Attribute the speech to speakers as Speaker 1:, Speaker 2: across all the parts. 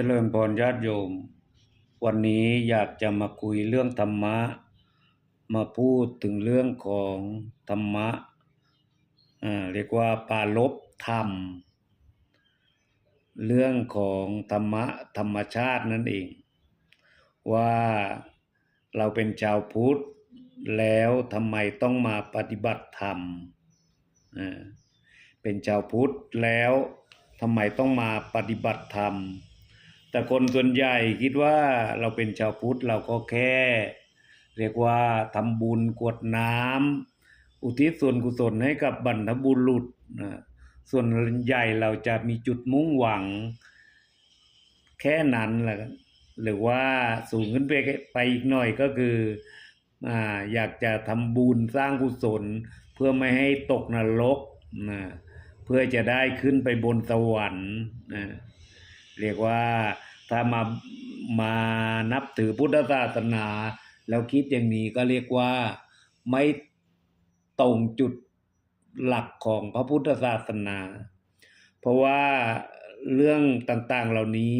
Speaker 1: จริญพรญาติโยม วันนี้อยากจะมาคุยเรื่องธรรมะ มาพูดถึงเรื่องของธรรมะเรียกว่าปาลบธรรม เรื่องของธรรมะธรรมชาตินั่นเอง ว่าเราเป็นชาวพุทธแล้วทำไมต้องมาปฏิบัติธรรม เป็นชาวพุทธแล้วทำไมต้องมาปฏิบัติธรรม แต่คนส่วนใหญ่คิดว่าเราเป็นชาวพุทธเราก็แค่ เรียกว่าทำบุญกวดน้ำอุทิศส่วนกุศลให้กับบรรพบุรุษนะส่วนใหญ่เราจะมีจุดมุ่งหวัง แค่นั้นแหละหรือว่าสูงขึ้นไปไปอีกหน่อยก็คือออยากจะทำบุญสร้างกุศล เพื่อไม่ให้ตกนรกนะเพื่อจะได้ขึ้นไปบนสวรรค์นะ เรียกว่าถ้ามามานับถือพุทธศาสนา แล้วคิดอย่างนี้ก็เรียกว่าไม่ตรงจุดหลักของพระพุทธศาสนา เพราะว่าเรื่องต่างๆเหล่านี้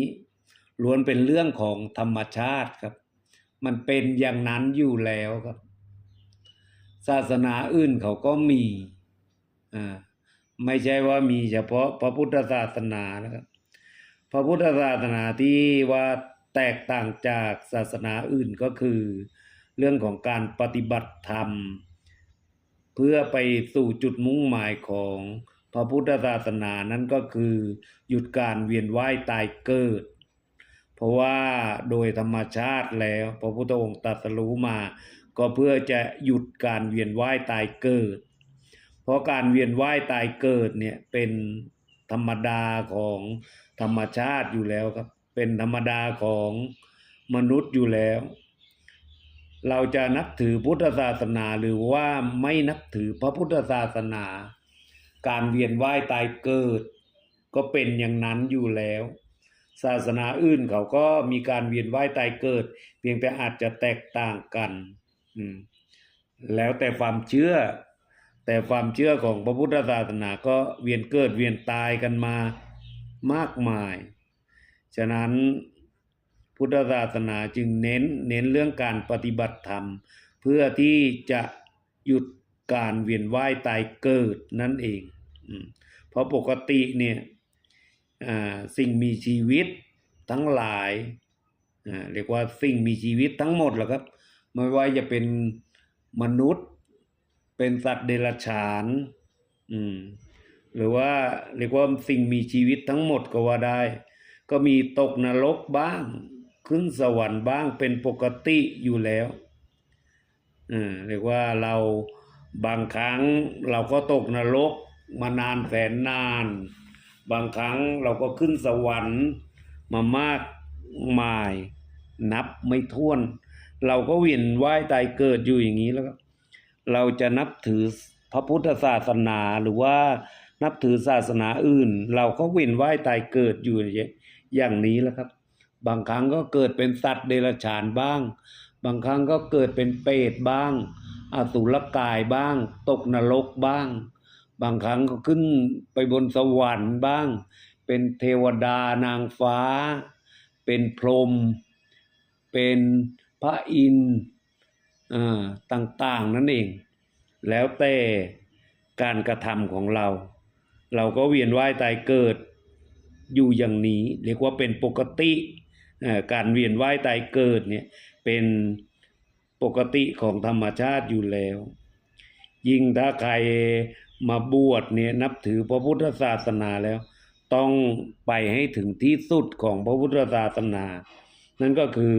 Speaker 1: ล้วนเป็นเรื่องของธรรมชาติครับ มันเป็นอย่างนั้นอยู่แล้วครับ ศาสนาอื่นเขาก็มีอ่าไม่ใช่ว่ามีเฉพาะพระพุทธศาสนานะครับ พระพุทธศาสนาที่ว่าแตกต่างจากศาสนาอื่นก็คือ เรื่องของการปฏิบัติธรรม เพื่อไปสู่จุดมุ่งหมายของพระพุทธศาสนานั้นก็คือ หยุดการเวียนว่ายตายเกิด เพราะว่าโดยธรรมชาติแล้ว พระพุทธองค์ตรัสรู้มา ก็เพื่อจะหยุดการเวียนว่ายตายเกิด เพราะการเวียนว่ายตายเกิดเนี่ยเป็น ธรรมดาของธรรมชาติอยู่แล้วครับ เป็นธรรมดาของมนุษย์อยู่แล้ว เราจะนับถือพุทธศาสนาหรือว่าไม่นับถือพระพุทธศาสนา การเวียนว่ายตายเกิด ก็เป็นอย่างนั้นอยู่แล้ว ศาสนาอื่นเขาก็มีการเวียนว่ายตายเกิด เพียงแต่อาจจะแตกต่างกัน อืมแล้วแต่ความเชื่อ แต่ความเชื่อของพระพุทธศาสนาก็เวียนเกิดเวียนตายกันมามากมาย ฉะนั้นพุทธศาสนาจึงเน้นเน้นเรื่องการปฏิบัติธรรม เพื่อที่จะหยุดการเวียนว่ายตายเกิดนั่นเอง เพราะปกติเนี่ยสิ่งมีชีวิตทั้งหลายเรียกว่าสิ่งมีชีวิตทั้งหมดแหละครับ ไม่ว่าจะเป็นมนุษย์ เป็นสัตว์เดรัจฉาน อืม หรือว่าเรียกว่าสิ่งมีชีวิตทั้งหมดก็ว่าได้ ก็มีตกนรกบ้าง ขึ้นสวรรค์บ้างเป็นปกติอยู่แล้วอ่าเรียกว่าเราบางครั้งเราก็ตกนรกมานานแสนนาน บางครั้งเราก็ขึ้นสวรรค์มามากมาย นับไม่ถ้วน เราก็เวียนว่ายตายเกิดอยู่อย่างนี้แล้ว เราจะนับถือพระพุทธศาสนาหรือว่านับถือศาสนาอื่น เราก็เวียนว่ายตายเกิดอยู่อย่างนี้แหล้วครับ บางครั้งก็เกิดเป็นสัตว์เดรัจฉานบ้าง บางครั้งก็เกิดเป็นเปรตบ้าง อสุรกายบ้าง ตกนรกบ้าง บางครั้งก็ขึ้นไปบนสวรรค์บ้าง เป็นเทวดานางฟ้า เป็นพรหมเป็นพระอินทร์ ต่างๆนั่นเอง แล้วแต่การกระทำของเรา เราก็เวียนว่ายตายเกิดอยู่อย่างนี้ เรียกว่าเป็นปกติอ่อการเวียนว่ายตายเกิดเนี่ยเป็นปกติของธรรมชาติอยู่แล้ว ยิ่งถ้าใครมาบวชเนี่ยนับถือพระพุทธศาสนาแล้ว ต้องไปให้ถึงที่สุดของพระพุทธศาสนา นั่นก็คือ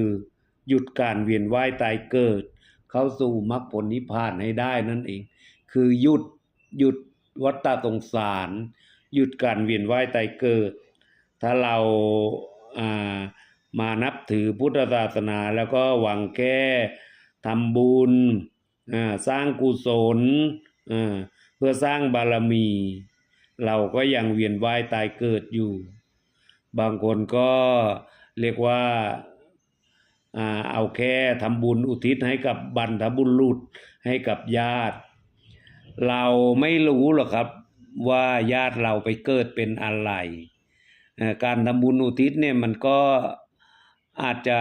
Speaker 1: หยุดการเวียนว่ายตายเกิด เข้าสู่มรรคผลนิพพานให้ได้นั่นเอง คือหยุดหยุดวัฏฏะสงสาร หยุดการเวียนว่ายตายเกิด ถ้าเราอ่ามานับถือพุทธศาสนาแล้วก็หวังแค่ทำบุญอ่าสร้างกุศลอ่าเพื่อสร้างบารมี เราก็ยังเวียนว่ายตายเกิดอยู่ บางคนก็เรียกว่า เอาแค่ทำบุญอุทิศให้กับบรรพบุรุษให้กับญาติ เราไม่รู้หรอกครับว่าญาติเราไปเกิดเป็นอะไร การทำบุญอุทิศเนี่ยมันก็อาจจะ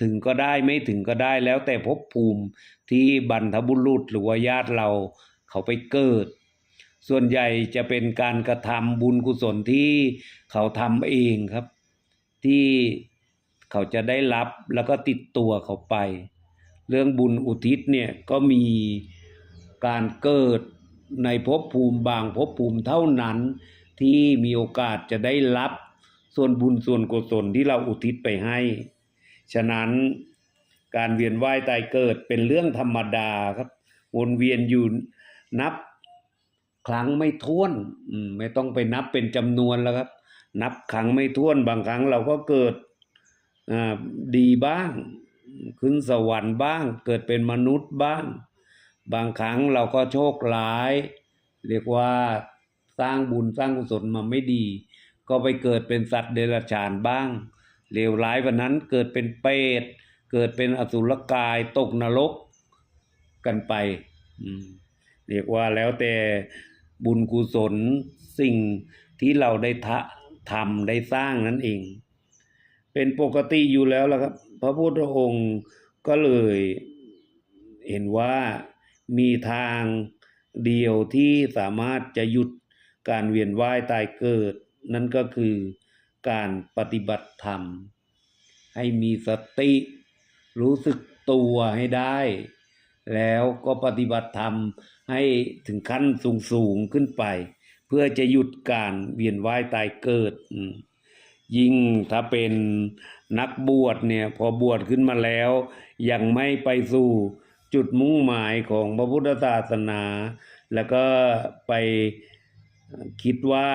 Speaker 1: ถึงก็ได้ไม่ถึงก็ได้แล้วแต่ภพภูมิที่บรรพบุรุษหรือว่าญาติเราเขาไปเกิด ส่วนใหญ่จะเป็นการกระทำบุญกุศลที่เขาทำเองครับ ที่ เขาจะได้รับแล้วก็ติดตัวเขาไป เรื่องบุญอุทิศเนี่ยก็มีการเกิดในภพภูมิบางภพภูมิเท่านั้นที่มีโอกาสจะได้รับส่วนบุญส่วนกุศลที่เราอุทิศไปให้ ฉะนั้นการเวียนว่ายตายเกิดเป็นเรื่องธรรมดาครับ วนเวียนอยู่นับครั้งไม่ถ้วนไม่ต้องไปนับเป็นจำนวนแล้วครับ นับครั้งไม่ถ้วนบางครั้งเราก็เกิด ดีบ้าง ขึ้นสวรรค์บ้าง เกิดเป็นมนุษย์บ้าง บางครั้งเราก็โชคร้าย เรียกว่าสร้างบุญสร้างกุศลมาไม่ดี ก็ไปเกิดเป็นสัตว์เดรัจฉานบ้างเลวร้ายวันนั้นเกิดเป็นเปรตเกิดเป็นอสุรกายตกนรกกันไปเรียกว่าแล้วแต่บุญกุศลสิ่งที่เราได้ทะทำได้สร้างนั่นเอง เป็นปกติอยู่แล้วล่ะครับ พระพุทธองค์ก็เลยเห็นว่ามีทางเดียวที่สามารถจะหยุดการเวียนว่ายตายเกิด นั่นก็คือการปฏิบัติธรรม ให้มีสติ รู้สึกตัวให้ได้ แล้วก็ปฏิบัติธรรมให้ถึงขั้นสูงสูงๆขึ้นไป เพื่อจะหยุดการเวียนว่ายตายเกิดอืม ยิ่งถ้าเป็นนักบวชเนี่ยพอบวชขึ้นมาแล้ว ยังไม่ไปสู่จุดมุ่งหมายของพระพุทธศาสนา แล้วก็ไปคิดว่า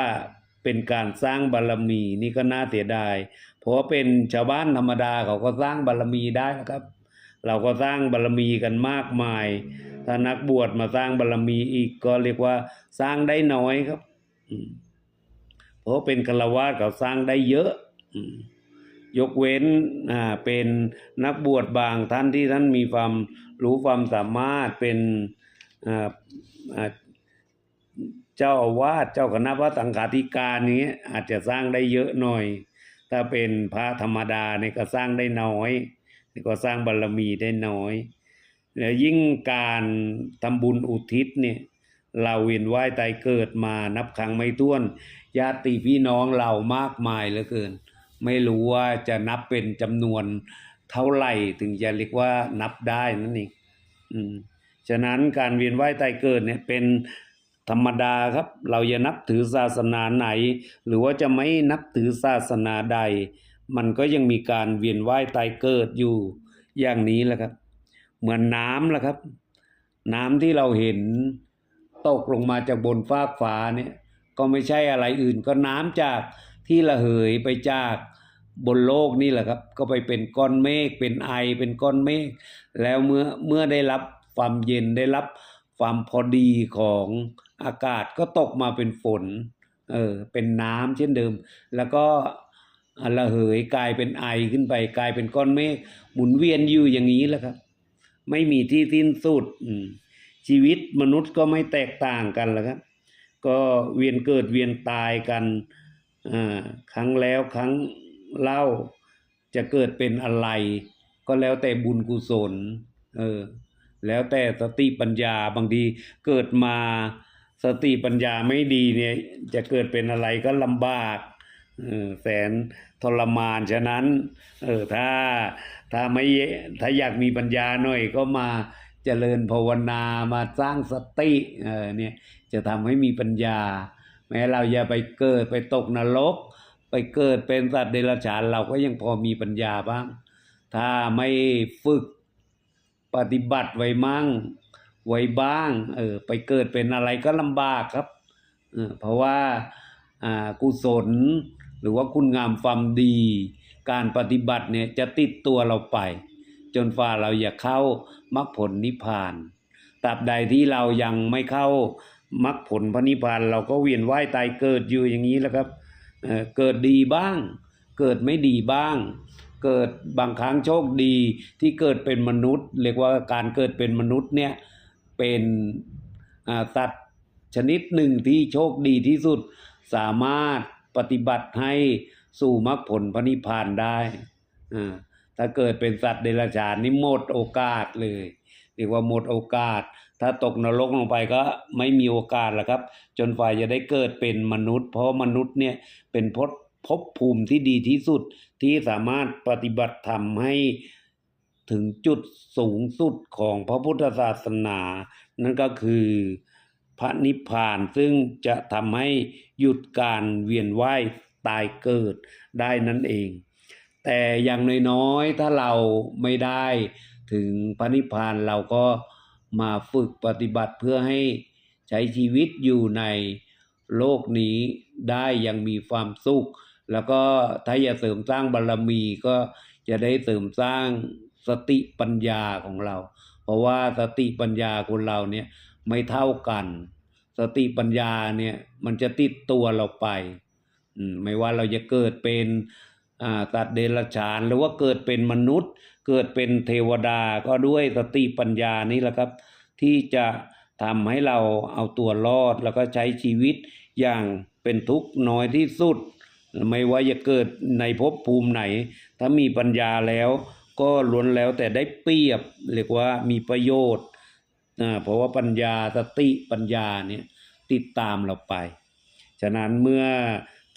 Speaker 1: เป็นการสร้างบารรมีนี่ก็น่าเสียดาย เพราะว่าเป็นชาวบ้านธรรมดาเขาก็สร้างบารรมีได้นะครับ เราก็สร้างบารรมีกันมากมาย ถ้านักบวชมาสร้างบารรมีอีกก็เรียกว่าสร้างได้น้อยครับ อืม เพราะเป็นฆราวาสเขาสร้างได้เยอะ ยกเว้นอ่าเป็นนักบวชบางท่านที่ท่านมีความรู้ความสามารถเป็นอ่าอ่าเจ้าอาวาสเจ้าคณะพระสังฆาธิการนี้อาจจะสร้างได้เยอะหน่อย ถ้าเป็นพระธรรมดาเนี่ยก็สร้างได้น้อยนี่ก็สร้างบารมีได้น้อย แล้วยิ่งการทำบุญอุทิศเนี่ยเราเวียนว่ายตายเกิดมานับครั้งไม่ถ้วน ญาติพี่น้องเรามากมายเหลือเกิน ไม่รู้ว่าจะนับเป็นจำนวนเท่าไหร่ถึงจะเรียกว่านับได้นั่นเองอืมฉะนั้นการเวียนว่ายตายเกิดเนี่ยเป็นธรรมดาครับ เราจะนับถือศาสนาไหน หรือว่าจะไม่นับถือศาสนาใด มันก็ยังมีการเวียนว่ายตายเกิดอยู่อย่างนี้แหละครับ เหมือนน้ำแหละครับ น้ำที่เราเห็นตกลงมาจากบนฟากฟ้าเนี่ย ก็ไม่ใช่อะไรอื่น ก็น้ำจากที่ระเหยไปจากบนโลกนี่แหละครับ ก็ไปเป็นก้อนเมฆเป็นไอเป็นก้อนเมฆแล้วเมื่อเมื่อได้รับความเย็นได้รับความพอดีของอากาศก็ตกมาเป็นฝนเออเป็นน้ำเช่นเดิม แล้วก็ระเหยกลายเป็นไอขึ้นไป กลายเป็นก้อนเมฆหมุนเวียนอยู่อย่างนี้แหละครับ ไม่มีที่สิ้นสุดชีวิตมนุษย์ก็ไม่แตกต่างกันแหละครับ ก็เวียนเกิดเวียนตายกันอ่าครั้งแล้วครั้งเล่าจะเกิดเป็นอะไร ก็แล้วแต่บุญกุศลเออแล้วแต่สติปัญญาบางทีเกิดมาสติปัญญาไม่ดีเนี่ยจะเกิดเป็นอะไรก็ลำบากเออแสนทรมานฉะนั้นเออถ้าถ้าไม่ถ้าอยากมีปัญญาหน่อยก็มา เจริญภาวนามาสร้างสติเออเนี่ยจะทำให้มีปัญญา แม้เราอย่าไปเกิดไปตกนรก ไปเกิดเป็นสัตว์เดรัจฉานเราก็ยังพอมีปัญญาบ้าง ถ้าไม่ฝึกปฏิบัติไว้มั่งไว้บ้างเออไปเกิดเป็นอะไรก็ลำบากครับเออเพราะว่าอ่ากุศลหรือว่าคุณงามความดี การปฏิบัติเนี่ยจะติดตัวเราไป จนฝ่าเราอยากเข้ามรรคผลนิพพานตราบใดที่เรายังไม่เข้ามรรคผลพระนิพพานเราก็เวียนว่ายตายเกิดอยู่อย่างนี้แหล้วครับเเกิดดีบ้าง เกิดไม่ดีบ้าง เกิดบางครั้งโชคดีที่เกิดเป็นมนุษย์ เรียกว่าการเกิดเป็นมนุษย์เนี่ยเป็นสัตว์ชนิดหนึ่งที่โชคดีที่สุดสามารถปฏิบัติให้สู่มรรคผลพระนิพพานได้อ่า ถ้าเกิดเป็นสัตว์เดรัจฉานนี่หมดโอกาสเลยเรียกว่าหมดโอกาส ถ้าตกนรกลงไปก็ไม่มีโอกาสแล้วครับ จนฝ่ายจะได้เกิดเป็นมนุษย์ เพราะมนุษย์เนี่ยเป็นพบภพภูมิที่ดีที่สุดที่สามารถปฏิบัติธรรมให้ถึงจุดสูงสุดของพระพุทธศาสนา นั่นก็คือพระนิพพานซึ่งจะทำให้หยุดการเวียนว่ายตายเกิดได้นั่นเอง แต่อย่างน้อยๆถ้าเราไม่ได้ถึงพระนิพพานเราก็มาฝึกปฏิบัติเพื่อให้ใช้ชีวิตอยู่ในโลกนี้ได้อยังมีความสุข แล้วก็ถ้าอยากเสริมสร้างบารมีก็จะได้เสริมสร้างสติปัญญาของเรา เพราะว่าสติปัญญาคนเราเนี่ยไม่เท่ากัน สติปัญญาเนี่ยมันจะติดตัวเราไปอืมไม่ว่าเราจะเกิดเป็น ตว์เดรัจฉาน หรือว่าเกิดเป็นมนุษย์ เกิดเป็นเทวดาก็ด้วยสติปัญญานี่แหละครับ ที่จะทำให้เราเอาตัวรอดแล้วก็ใช้ชีวิตอย่างเป็นทุกข์น้อยที่สุด ไม่ว่าจะเกิดในภพภูมิไหน ถ้ามีปัญญาแล้ว ก็ล้วนแล้วแต่ได้เปรียบเรียกว่ามีประโยชน์เพราะว่าปัญญาสติปัญญาเนี่ยติดตามเราไป ฉะนั้นเมื่อ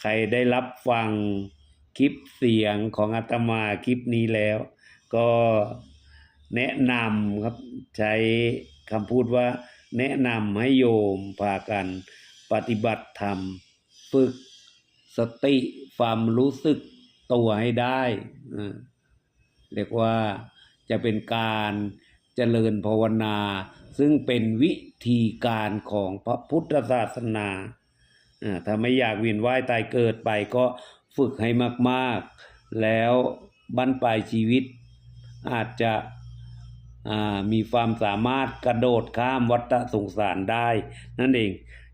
Speaker 1: ใครได้รับฟัง คลิปเสียงของอาตมาคลิปนี้แล้ว ก็แนะนำครับใช้คำพูดว่า แนะนำให้โยมพากันปฏิบัติธรรม ฝึกสติความรู้สึกตัวให้ได้เรียกว่าจะเป็นการเจริญภาวนา ซึ่งเป็นวิธีการของพระพุทธศาสนาถ้าไม่อยากเวียนว่ายตายเกิดไปก็ ฝึกให้มากๆ แล้วบั้นปลายชีวิต อาจจะมีความสามารถกระโดดข้ามวัฏสงสารได้ นั่นเอง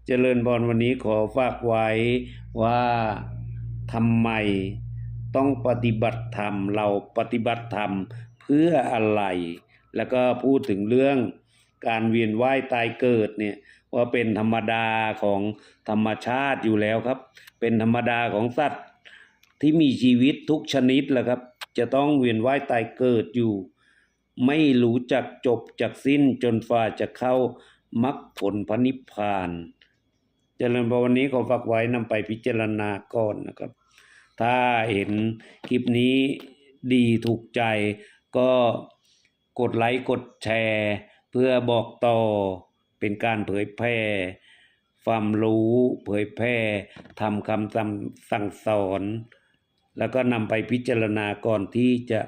Speaker 1: เจริญพรวันนี้ขอฝากไว้ว่าทำไมต้องปฏิบัติธรรม เราปฏิบัติธรรมเพื่ออะไร แล้วก็พูดถึงเรื่องการเวียนว่ายตายเกิดเนี่ยว่าเป็นธรรมดาของธรรมชาติอยู่แล้วครับ เป็นธรรมดาของสัตว์ ที่มีชีวิตทุกชนิดแหละครับ จะต้องเวียนว่ายตายเกิดอยู่ ไม่รู้จักจบจากสิ้นจนฝ่าจะเข้ามรรคผลพระนิพพาน เจริญพรวันนี้ขอฝากไว้นำไปพิจารณาก่อนนะครับ ถ้าเห็นคลิปนี้ดีถูกใจก็กดไลค์กดแชร์ เพื่อบอกต่อเป็นการเผยแพร่ความรู้เผยแพร่ทำคำสั่งสอน แล้วก็นำไปพิจารณาก่อนที่จะ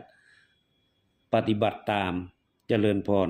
Speaker 1: ปฏิบัติตามเจริญพร